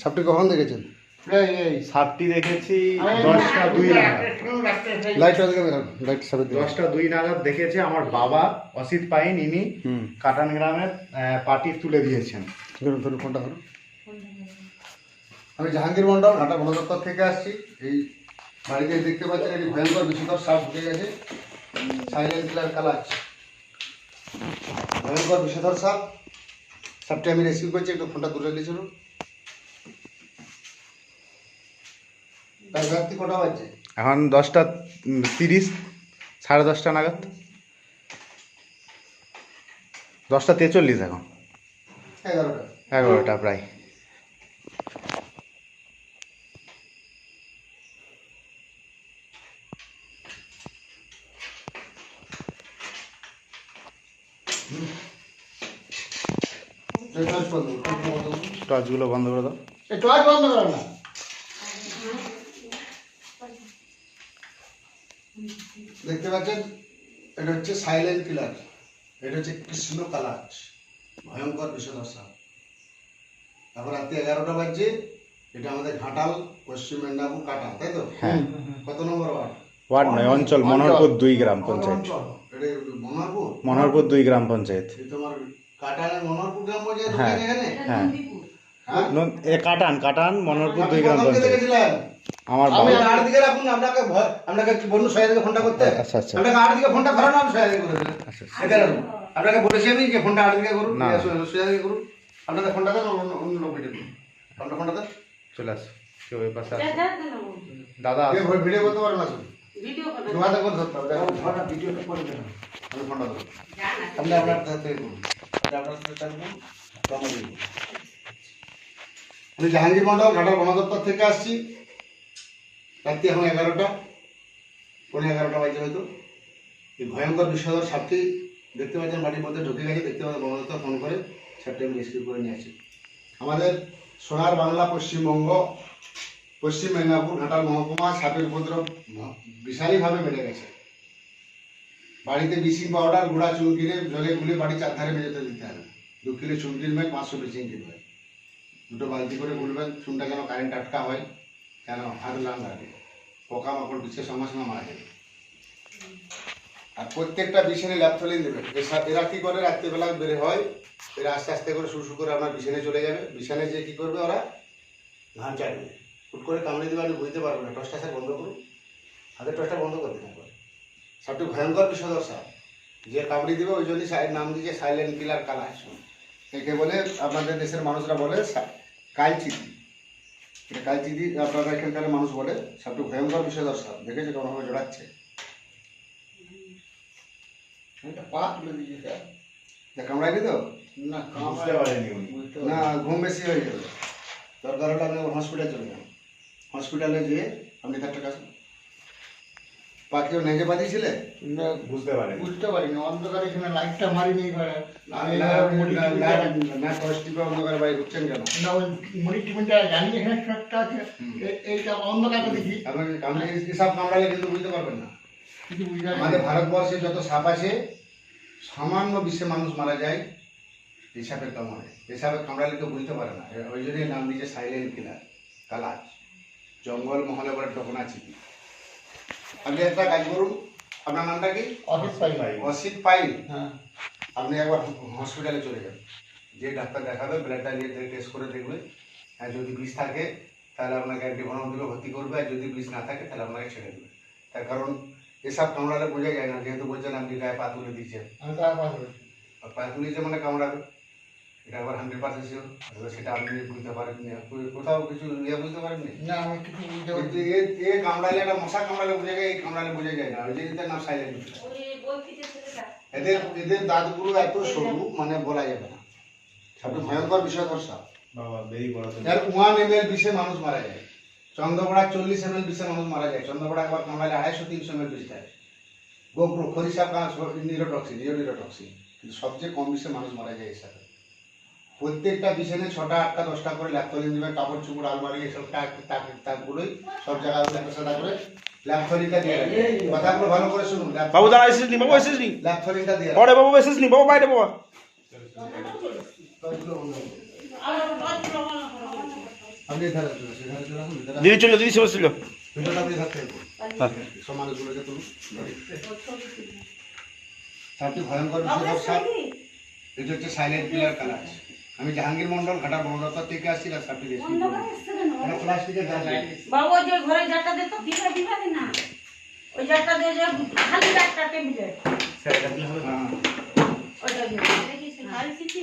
সাপটি কখন দেখেছেন? এই এই সাপটি দেখেছি দশটা দুই নাগাদ। লাইট লাইট সাপের দশটা দুই নাগাদ দেখেছে আমার বাবা অসিত পাইন ইনি হুম। কাটান গ্রামের পার্টি তুলে দিয়েছেন। ধরুন ধরুন ফোনটা ধরুন আমি জাহাঙ্গীর মন্ডল ঘাটা বন দপ্তর থেকে আসছি। এই বাড়িতে দেখতে পাচ্ছেন একটি ভয়ঙ্কর বিষধর সাপ ঢুকে গেছে। সাইলেন্ট কিলার কালাচ ভয়ঙ্কর বিষধর সাপ। সাপটি আমি রেসিভ করছি একটু ফোনটা তুলে নিয়েছিল তার ব্যক্তি কটা বাজছে এখন দশটা তিরিশ সাড়ে দশটা নাগাদ। দশটা তেচল্লিশ এখন। এগারোটা। প্রায়। টর্চগুলো বন্ধ করে। দাও। টর্চ বন্ধ করো না দেখতে পাচ্ছেন এটা হচ্ছে সাইলেন্ট কিলার এটা হচ্ছে কৃষ্ণ কালাচ ভয়ঙ্কর সাপ এখন রাত্রি এগারোটা বাজছে এটা আমাদের ঘাটাল পশ্চিম মেদিনীপুর কাটা তাই তো? হ্যাঁ। কত নম্বর ওয়ার্ড? ওয়ার্ড নয় অঞ্চল মনোহরপুর দুই গ্রাম পঞ্চায়েত। মনোহরপুর মনোহরপুর? দুই গ্রাম পঞ্চায়েত। তোমার কাটালের মনোহরপুর গ্রাম পঞ্চায়েত হ্যাঁ। হ্যাঁ। হ্যাঁ? ন- এ কাটান কাটান মনোহরপুর দুই গ্রাম পঞ্চায়েত? আমার বাবা। আট দিকে রাখুন আপনাকে আপনাকে কি বলুন সহায় দিকে ফোনটা করতে? আচ্ছা, আচ্ছা। আপনাকে আট দিকে ফোনটা ধরানো আমি সহায় দিকে করেছিলাম আচ্ছা, আচ্ছা। আপনাকে বলেছি আমি যে ফোনটা আট দিকে করুন না। সহায় দিকে করুন। আপনাদের ফোনটা দেন অন্য লোক ভিডিও আপনার ফোনটা দেন। চলে আসো। কেউ এই পাশে আসো। দাদা ভিডিও করতে পারেন আসুন ভিডিও করে করে ধরতে হবে ভিডিওটা করে দেন। আমি ফোনটা দেবো আপনি আপনার হাতে করুন আপনার জমা দিন। আমি জাহাঙ্গীর মন্ডল ঘাটাল বন দপ্তর থেকে আসছি। রাত্রি এখন এগারোটা পনেরো এগারোটা বাজে হয়তো। এই ভয়ঙ্কর বিষধর সাপটি দেখতে পাচ্ছেন, বাড়ির মধ্যে ঢুকে গেছে, দেখতে পাচ্ছেন বন ফোন করে সাপটি আমি রেস্কিউ করে নিয়ে আসি আমাদের সোনার বাংলা, পশ্চিমবঙ্গ, পশ্চিম মেদিনীপুর, ঘাটাল মহকুমা, সাপের উপদ্রব বিশালীভাবে বেড়ে গেছে। বাড়িতে ব্লিচিং পাউডার, গুঁড়া চুন কিনে জলে গুলে বাড়ি চারধারে মেঝেতে দিতে হবে। দু কিলো চুন কিনবেন পাঁচশো ব্লিচিং কিনবেন দুটো বালতি করে গুলবেন, চুনটা যেন কারেন্ট আটকা হয়, কেন হাত লাগে। পোকামাকড় বিশেষ সঙ্গে সঙ্গে মারা যাবে। আর প্রত্যেকটা বিছানে ল্যাপথলিন এসা- এরা কি করে? রাত্রিবেলা বের হয়, এরা আস্তে আস্তে করে শুরু করে আপনার বিছানে চলে যাবে। বিছানে যে কি করবে ওরা? ধান চাটবে। হুট করে কামড়ে দেবে, আপনি বুঝতে পারবেন না। টসটা স্যার বন্ধ করুন। হাতের টসটা বন্ধ করে দিন একবার। সাপটি ভয়ঙ্কর বিষধর সাপ যে কামড়ে দেবে, ওই জন্যই সাইড নাম দিয়েছে সাইলেন্ট কিলার। কালাস একে বলে আপনাদের দেশের মানুষরা বলে কালচিতি এটা কালচিদি আপনারা এখানকার মানুষ বলে সাপটি ভয়ঙ্কর বিষয় সাপ দেখেছে কোনোভাবে জড়াচ্ছে? এটা পা তুলে দিয়েছে কামড়ায়নি তো? না বুঝতে পারেনি বুঝতে না ঘুম বেশি হয়ে গেল। দরকার হলে আপনি হসপিটালে চলে যান। হসপিটালে যেয়ে আপনি তার টাকা পা কেউ নেজে পাঠিয়েছিলে? না, বুঝতে পারে বুঝতে পারিনি অন্ধকারে এখানে লাইটটা মারিনি এবারে আমি না, না, না। না, দশ টিপে অন্ধকারে বাইরে ঢুকছেন কেন? না ওই মুড়ি টিফিনটা জানি এখানে একটা আছে। এইটা অন্ধকারে দেখি। কামড়ে হিসাব কামড়ালে কিন্তু বুঝতে পারবেন না। কিছু বুঝতে পারি আমাদের ভারতবর্ষে যত সাপ আছে সামান্য বিশ্বে মানুষ মারা যায় কামড়ে এই সাপের কামড়ালে কেউ বুঝতে পারে না। ওই জন্যই নাম দিয়েছে সাইলেন্ট কিলার কালাজ। জঙ্গল মহলে বলে টকনা চিপি। আপনি একটা কাজ করুন আপনার নামটা কি? অফিস পাই অসিত পাইল হ্যাঁ। আপনি একবার হসপিটালে চলে যান। যে ডাক্তার দেখাবে ব্লাডটা নিয়ে টেস্ট করে দেখবে। আর যদি বিষ থাকে তাহলে আপনাকে অ্যান্টিভনম দেবে ভর্তি করবে। আর যদি বিষ না থাকে তাহলে আপনাকে ছেড়ে দেবে। তার কারণ এসব কামড়ালে বোঝা যায় না। যেহেতু বলছেন আপনি গায়ে পা তুলে আর পা তুলেছে মানে কামড়াবে। এটা আবার হান্ড্রেড পার্সেন্ট শিওর সেটা আপনি বুঝতে পারেন কোথাও কিছু ইয়ে বুঝতে পারেননি? না আমি কিছু বুঝতে পারি কিন্তু এ এ কামড়ালে একটা মশা কামড়ালে বোঝা যায় এই কামড়ালে বোঝা যায় না। ওই জন্য তার নাম সাইলেন্ট যে এদের এদের দাঁতগুলো এত সরু মানে বলা যাবে না। সবচেয়ে ভয়ঙ্কর বিষয়কর সাপ বাবা বেরি বড় এর ওয়ান এম এল বিষে মানুষ মারা যায়। চন্দ্রপড়া চল্লিশ এম এল বিষে মানুষ মারা যায়। চন্দ্রপড়া একবার কামড়ালে আড়াইশো তিনশো এম এল বিষ থাকে। গোপ্রো খরিসাপ নিরোটক্সিন নিরো নিরোটক্সিন। কিন্তু সবচেয়ে কম বিষে মানুষ মারা যায় এই সাথে। প্রত্যেকটা বিছানে ছটা আটটা দশটা করে ল্যাপথলিন দেবে কাপড় চুপড় আলমারি এসব তাক তাক তাকগুলোই সব জায়গায় একটা সাদা করে দিয়ে রাখবে। কথাগুলো ভালো করে শুনুন বাবু দাঁড়া এসেছিস নি? বাবু এসেছিস নি? ল্যাপথলিনটা দিয়ে পরে বাবু এসেছিস নি? বাবু বাইরে বাবা। কাজগুলো বন্ধ করবে। আর লজ্জা করো আমি আপনি এধারে চলে আসুন, চলে দিদি চলো দিদি সবাই ছিল ভিডিওটা আপনি থাকতে হ্যাঁ। সাপটি ভয়ঙ্কর বিষয় সাপ এটা হচ্ছে সাইলেন্ট। কিলার কালার। আমি জাহাঙ্গীর মন্ডল ঘাটা বনদত্তা থেকে আসছি রেস্কিউ করব প্লাস্টিকের গাছ বাবু ওই যে ঘরে জারটা দে তো। দিবা দিবা দে না? ওই জারটা দে যে খালি টেবিলে হ্যাঁ। ওইটা দে দেখিস খালি চিঠি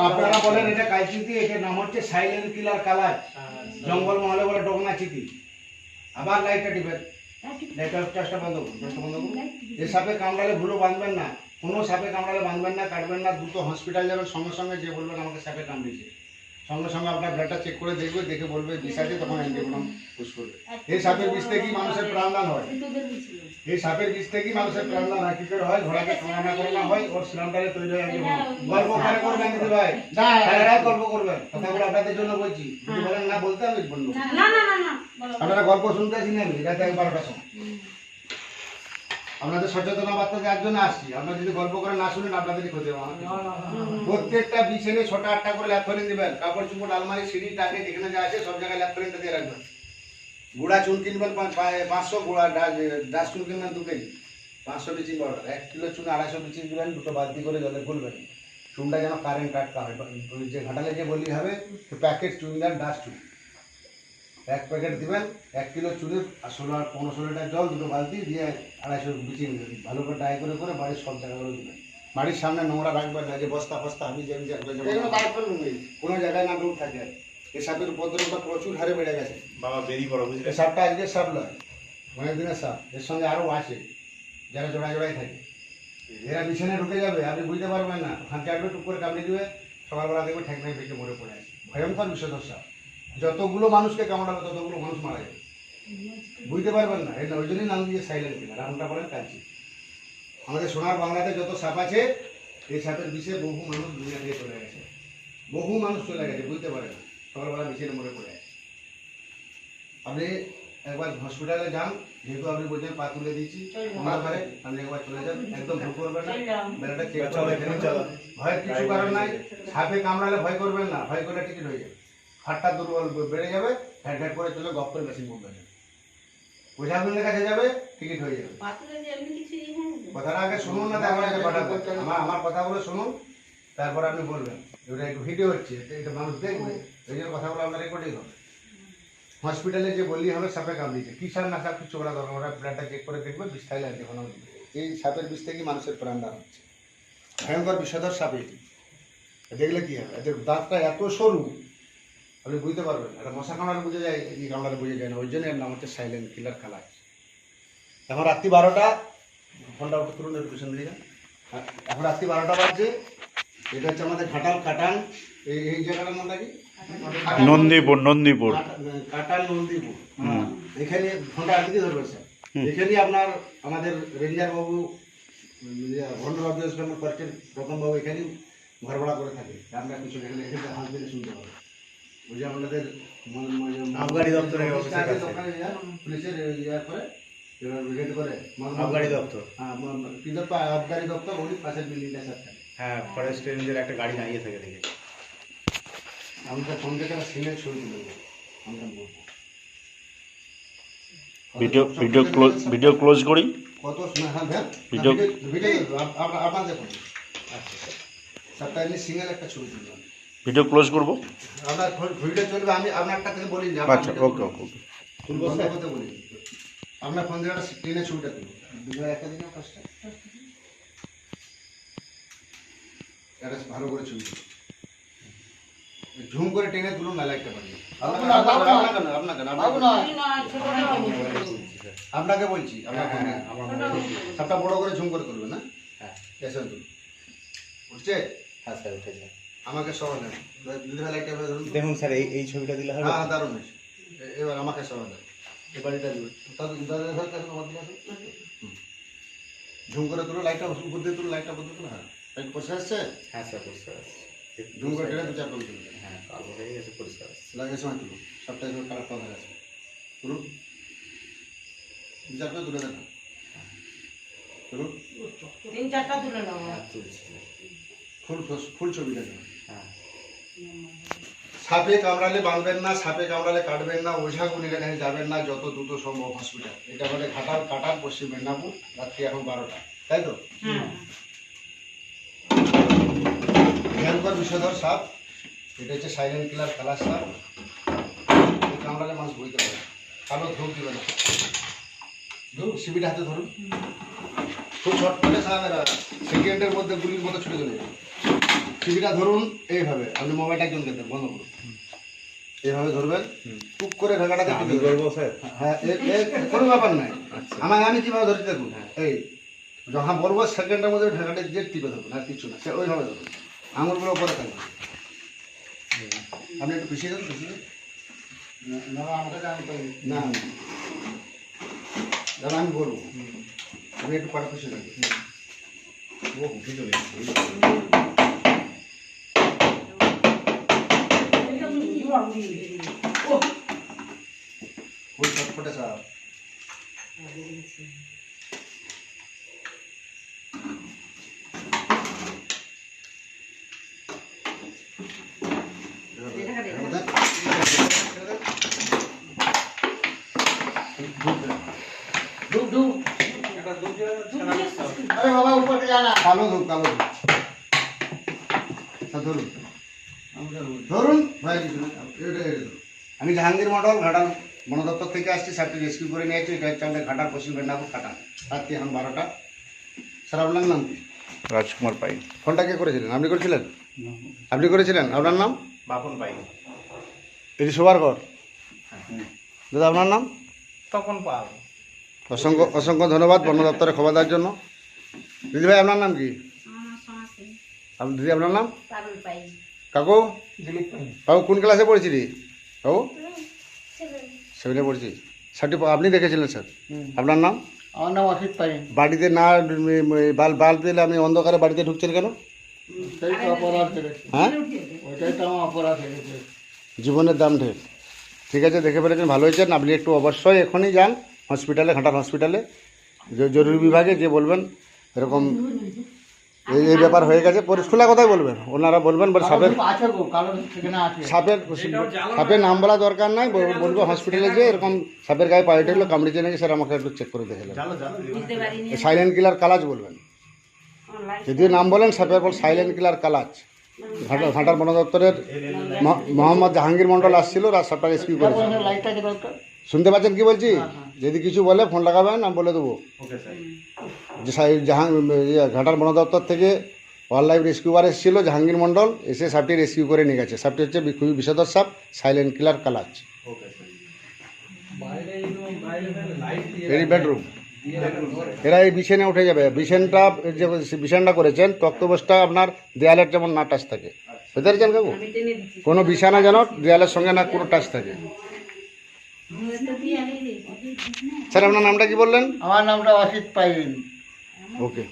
আপনারা বলেন এটা কালচিতি এটার নাম হচ্ছে সাইলেন্ট কিলার কালার। জঙ্গল মহলে বলে ডগনা চিতি আবার লাইটটা টিপেন লাইটটা চাষটা বন্ধ করুন চাষটা বন্ধ করুন। এই সাপে কামড়ালে ভুলো বাঁধবেন না। কোনো সাপে কামড়ালে বাঁধবেন না কাটবেন না দ্রুত হসপিটাল যাবেন সঙ্গে সঙ্গে যে বলবেন আমাকে সাপে কামড়েছে সঙ্গে সঙ্গে আপনার ব্লাডটা চেক করে দেখবে দেখে বলবে বিষ আছে তখন অ্যান্টিভেনম পুশ করবে। এই সাপের বিষ থেকেই মানুষের প্রাণদান হয়? এই সাপের বিষ থেকেই মানুষের প্রাণদান হয়? কি করে হয়? ঘোড়াকে খাওয়ানা করানো হয়? ওর সিরামটারে তৈরি হয় গল্প ওখানে করবেন দিদি ভাই। স্যারেরা গল্প করবেন। কথাগুলো আপনাদের জন্য বলছি। যদি বলেন না বলতে আমি বলব না না না না বলো। আপনারা গল্প শুনতে আসি না আমি রাতে এক বারোটার সময়। আপনাদের সচেতনা বার্তা দেওয়ার জন্য আসছি আপনারা যদি গল্প করে না শুনেন আপনাদেরই ক্ষতি হবে আমার। প্রত্যেকটা বিছানে ছোট আটটা করে ল্যাপ ফেলে দিবেন। কাপড় চুপড় আলমারি সিঁড়ি টাকে যেখানে যা আছে সব জায়গায় ল্যাপ ফেলে দিয়ে রাখবেন। গুড়া চুন কিনবেন পাঁচশো গুড়া ডাস চুন কিনবেন দু কেজি। পাঁচশো বিচিং পাউডার এক কিলো চুন আড়াইশো বিচিং দিবেন দুটো বালতি করে জলে গুলবেন চুনটা যেন কারেন্ট টাটকা হয় যে ঘাটালে যে বললি হবে প্যাকেট চুন দেন ডাস চুন এক প্যাকেট দিবেন এক কিলো আর ষোলো পনেরো ষোলো লিটার জল দুটো বালতি দিয়ে আড়াইশো বিচিং দেবেন ভালো করে ড্রাই করে করে বাড়ির সব জায়গাগুলো দিবেন। বাড়ির সামনে নোংরা রাখবেন না যে বস্তা ফস্তা আমি যে। কোনো জায়গায় না ডুব থাকে। এই সাপের উপদ্রবটা প্রচুর হারে বেড়ে গেছে। বাবা বেরি করো বুঝলে? এই সাপটা আজকের সাপ নয় অনেক দিনের সাপ। এর সঙ্গে আরও আছে যারা জোড়ায় জোড়ায় থাকে। এরা বিছানায় ঢুকে যাবে আপনি বুঝতে পারবেন না। ওখান চারটে টুক করে কামড়ে দিবে সকালবেলা দেখবে ঠেকনায় পেকে মরে পড়ে আছে। ভয়ঙ্কর বিষধর সাপ। যতগুলো মানুষকে কামড়াবে ততগুলো মানুষ মারা যাবে বুঝতে পারবেন না এটা ওই জন্যই নাম দিয়ে সাইলেন্ট কিলার আমরা বলেন কালচি আমাদের সোনার বাংলাতে যত সাপ আছে এই সাপের বিষে বহু মানুষ দুনিয়া থেকে চলে গেছে। বহু মানুষ চলে গেছে বুঝতে পারে না সকালবেলা বিছানে মরে পড়ে আছে। আপনি একবার হসপিটালে যান যেহেতু আপনি বলছেন পা তুলে দিয়েছি ওনার ঘরে আপনি একবার চলে যান একদম ভুল করবেন না। বেলাটা চেক চলো। ভয়ের কিছু কারণ নাই। সাপে কামড়ালে ভয় করবেন না ভয় করে টিকিট হয়ে যাবে। হাটটা দুর্বল বেড়ে যাবে ঘ্যাট ঘ্যাট করে চলে গপ করে মেশিন বলবেন ওঝাগুলোর কাছে যাবে টিকিট হয়ে যাবে। কিছু ইয়ে হয় না। কথাটা আগে শুনুন না তারপরে আগে পাঠাবো। আমার আমার কথাগুলো শুনুন তারপর আপনি বলবেন। এবার একটু ভিডিও হচ্ছে এটা- মানুষ দেখবে। এই জন্য কথাগুলো আপনার রেকর্ডিং হবে। হসপিটালে যে বললি হবে সাপে কামড়িয়েছে কি সার না সাপ কিছু করা দরকার ওরা ব্লাডটা চেক করে দেখবে বিষ খাইলে অ্যান্টিফোনাম দিবে এই সাপের বিষ থেকে মানুষের প্রাণ দান হচ্ছে। ভয়ঙ্কর বিষধর সাপ এটি। দেখলে কি হবে? এদের দাঁতটা এত সরু আপনি বুঝতে পারবেন একটা মশা কামড়ালে বুঝে যায় এই কামড়ালে বুঝে যায় না ওই জন্য এর নাম হচ্ছে সাইলেন্ট কিলার কালার এখন রাত্রি বারোটা ফোনটা একটু তুলুন একটু পিছন দিকে এখন রাত্রি বারোটা বাজছে এটা হচ্ছে আমাদের ঘাটাল কাটান এই এই জায়গাটার নামটা কি? নন্দীপুর নন্দীপুর। কাটা- কাটাল নন্দীপুর। হ্যাঁ, এখানে ফোনটা আর দিকে ধরবেন স্যার। এখানেই আপনার আমাদের রেঞ্জার বাবু ওয়েস্ট বেঙ্গল ফরেস্টের এখানেই ঘর ভাড়া করে থাকে। আমরা কিছু এখানে এখানে শুনতে পাবে। ওই যে আমাদের আবগারি যা, পুলিশের ইয়ে করে রেড করে আবগারি দপ্তর হ্যাঁ ম- ম- কি দপ্তর আবগারি দপ্তর ওই পাশের বিল্ডিংটা স্যার হ্যাঁ ফরেস্ট রেঞ্জের একটা গাড়ি দাঁড়িয়ে থাকে দেখে আমাকে ফোন থেকে একটা সিনের ছবি তুলে আমরা বলব video video close video close করি কত হ্যাঁ ভিডিও- ভিডিও আপনার আপনার আচ্ছা সবটা এমনি সিঙ্গেল একটা ছবি তুলবেন ভিডিও ক্লোজ করব। আপনার ভিডিও চলবে আমি আপনার একটা থেকে বলি আচ্ছা ওকে ওকে ওকে। তুলবো আপনার ফোন থেকে একটা ছবিটা তুলুন। একটা দিনে কাজটা। এটা ভালো করে ছবি ঝুম করে টেনে তুলুন না লাইটটা পাঠিয়ে আপনাকে বলছি। সবটা বড় করে ঝুম করে তুলবে না? হ্যাঁ। এসে তুলুন উঠছে? হ্যাঁ স্যার উঠেছে। আমাকে ধরুন দেখুন স্যার এই এই ছবিটা দিলে হবে। হ্যাঁ দারুণ এবার আমাকে সহ দেন এবার এটা দিবে। তাহলে দাদা ধর কাছে আমার দিকে ঝুম করে তুলো লাইটটা উপর দিয়ে তুলো লাইটটা উপর দিয়ে তুলো হ্যাঁ। লাইট পরিষ্কার আসছে হ্যাঁ স্যার পরিষ্কার। ঝুম করে দু চার হ্যাঁ কালো হয়ে গেছে পরিষ্কার। লাগে সময় তুলো সবটা এবার কালার পাওয়া গেছে। তুলুন। দু চার করে তুলে দেন। তুলুন। তিন চারটা তুলে নাও হ্যাঁ ফুল ফুল ছবিটা দেন সাপে কামড়ালে বাঁধবেন না সাপে কামড়ালে কাটবেন না ওঝা গুনির কাছে যাবেন না যত দ্রুত সম্ভব হসপিটাল এটা হলে ঘাটাল কাটার পশ্চিম মেদিনীপুর রাত্রি এখন বারোটা তাই তো? হ্যাঁ। ভয়ঙ্কর বিষধর সাপ এটা হচ্ছে সাইলেন্ট কিলার কালার সাপ। কামড়ালে মানুষ বইতে পারে কালো ধূপ দিবে না। ধূপ সিবিটা হাতে ধরুন। খুব ছটফটে সাপ এরা। সেকেন্ডের মধ্যে গুলির মতো ছুটে চলে যাবে সিবিটা ধরুন এইভাবে আপনি মোবাইলটা একজন দেন বন্ধ করুন। এইভাবে ধরবেন টুক করে ঢাকাটা দেখতে দেবেন। হ্যাঁ এ- এ- কোনো ব্যাপার নাই। আমাকে আমি কীভাবে ধরতে দেখুন এই যখন বলব সেকেন্ডের মধ্যে ঢাকাটা যে টিপে ধরুন আর কিছু না সে ওইভাবে ধরুন। আঙুলগুলো উপরে থাকবে। আপনি একটু পিছিয়ে দেন পিছিয়ে না আমাকে না না। দাদা আমি বলব আপনি একটু পাটা পিছিয়ে দেন ও উঠে ওই ছটফটে সাপ আরে বাবা উপরে জানা কালো ধূপ কালো ধূপ। তা ধরুন ধরুন। ভাই। আমি জাহাঙ্গীর মন্ডল ঘাটাল বন দপ্তর থেকে আসছি সাপটি রেস্কিউ করে নিয়েছি এটা হচ্ছে আমাদের ঘাটাল পশ্চিম মেদিনীপুর ঘাটাল রাত্রি এখন বারোটা। স্যার আপনার নাম কি? রাজকুমার পাই। ফোনটা কে করেছিলেন? আপনি করেছিলেন? আপনি করেছিলেন? আপনার নাম? বাপন পাই। এটি শোবার ঘর দাদা আপনার নাম? তখন পাল। অসংখ্য অসংখ্য ধন্যবাদ বন দপ্তরে খবর দেওয়ার জন্য। দিদি ভাই আপনার নাম কি? দিদি আপনার নাম? পারুল পাই। কাকু? দিলীপ বাবু কোন ক্লাসে পড়েছিলি? বাবু? সেভেনে পড়ছি স্যারটি আপনি দেখেছিলেন স্যার? আপনার নাম? আমার নাম অসিত পাই বাড়িতে না বাল বাল্ব দিলে আমি অন্ধকারে বাড়িতে ঢুকছেন কেন? অপরাধ হ্যাঁ? ওইটাই তো আমার অপরাধ জীবনের দাম ঢের। ঠিক আছে দেখে ফেলেছেন ভালো হয়েছেন। আপনি একটু অবশ্যই এখনই যান হসপিটালে ঘাটাল হসপিটালে। জরুরি বিভাগে যে বলবেন এরকম এই এই ব্যাপার হয়ে গেছে। পরিষ্কার কথাই বলবেন। ওনারা বলবেন বলে সাপের সাপের সাপের নাম বলা দরকার নাই বল- বলব হসপিটালে যে এরকম সাপের গায়ে পায়েটে হলো কামড়েছে নাকি স্যার আমাকে একটু চেক করে দেখে বুঝতে সাইলেন্ট কিলার কালাজ বলবেন। যদি নাম বলেন সাপের বল সাইলেন্ট কিলার কালাজ। ঘাটা ঘাটার বন দপ্তরের মহ- মোহাম্মদ জাহাঙ্গীর মন্ডল আসছিল রাত সাতটা রেস্কিউ করেছে। শুনতে পাচ্ছেন কি বলছি? যদি কিছু বলে ফোন লাগাবেন আমি বলে দেবো। যে জাহাং ইয়ে, ঘাটার বন দপ্তর থেকে ওয়াইল্ড লাইফ রেস্কিউবার এসেছিল জাহাঙ্গীর মন্ডল এসে সাপটি রেস্কিউ করে নিয়ে গেছে। সাপটি হচ্ছে খুবই বিষধর সাপ সাইলেন্ট কিলার এই বেডরুম এরা এই বিছানে উঠে যাবে। বিছেনটা যে বিছানটা করেছেন তক্তবোসটা আপনার দেয়ালের যেমন না টাচ থাকে। বুঝতে পারছেন কাকু? কোনো বিছানা যেন দেয়ালের সঙ্গে না কোনো টাচ থাকে। স্যার আপনার নামটা কি বললেন? আমার নামটা অসিত পাইন। ওকে।